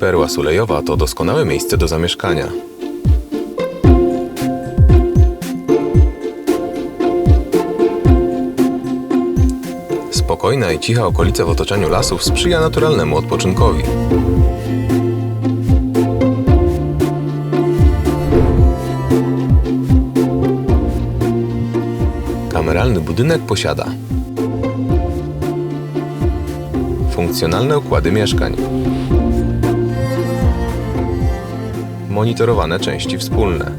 Perła Sulejowa to doskonałe miejsce do zamieszkania. Spokojna i cicha okolica w otoczeniu lasów sprzyja naturalnemu odpoczynkowi. Kameralny budynek posiada funkcjonalne układy mieszkań, monitorowane części wspólne,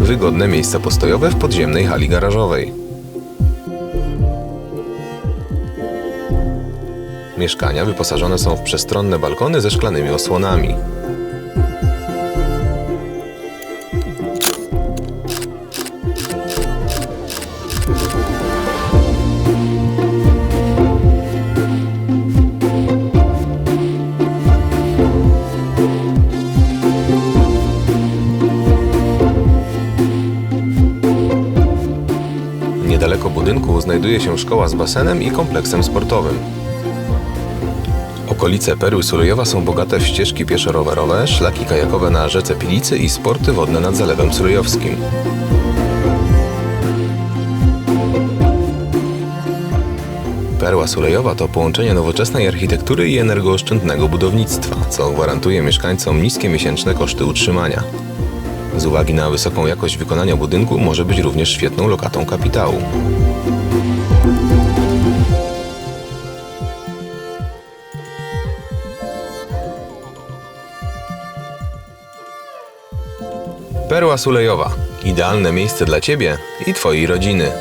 wygodne miejsca postojowe w podziemnej hali garażowej. Mieszkania wyposażone są w przestronne balkony ze szklanymi osłonami. Niedaleko budynku znajduje się szkoła z basenem i kompleksem sportowym. Okolice Perły Sulejowa są bogate w ścieżki pieszo-rowerowe, szlaki kajakowe na rzece Pilicy i sporty wodne nad Zalewem Sulejowskim. Perła Sulejowa to połączenie nowoczesnej architektury i energooszczędnego budownictwa, co gwarantuje mieszkańcom niskie miesięczne koszty utrzymania. Z uwagi na wysoką jakość wykonania budynku może być również świetną lokatą kapitału. Perła Sulejowa. Idealne miejsce dla Ciebie i Twojej rodziny.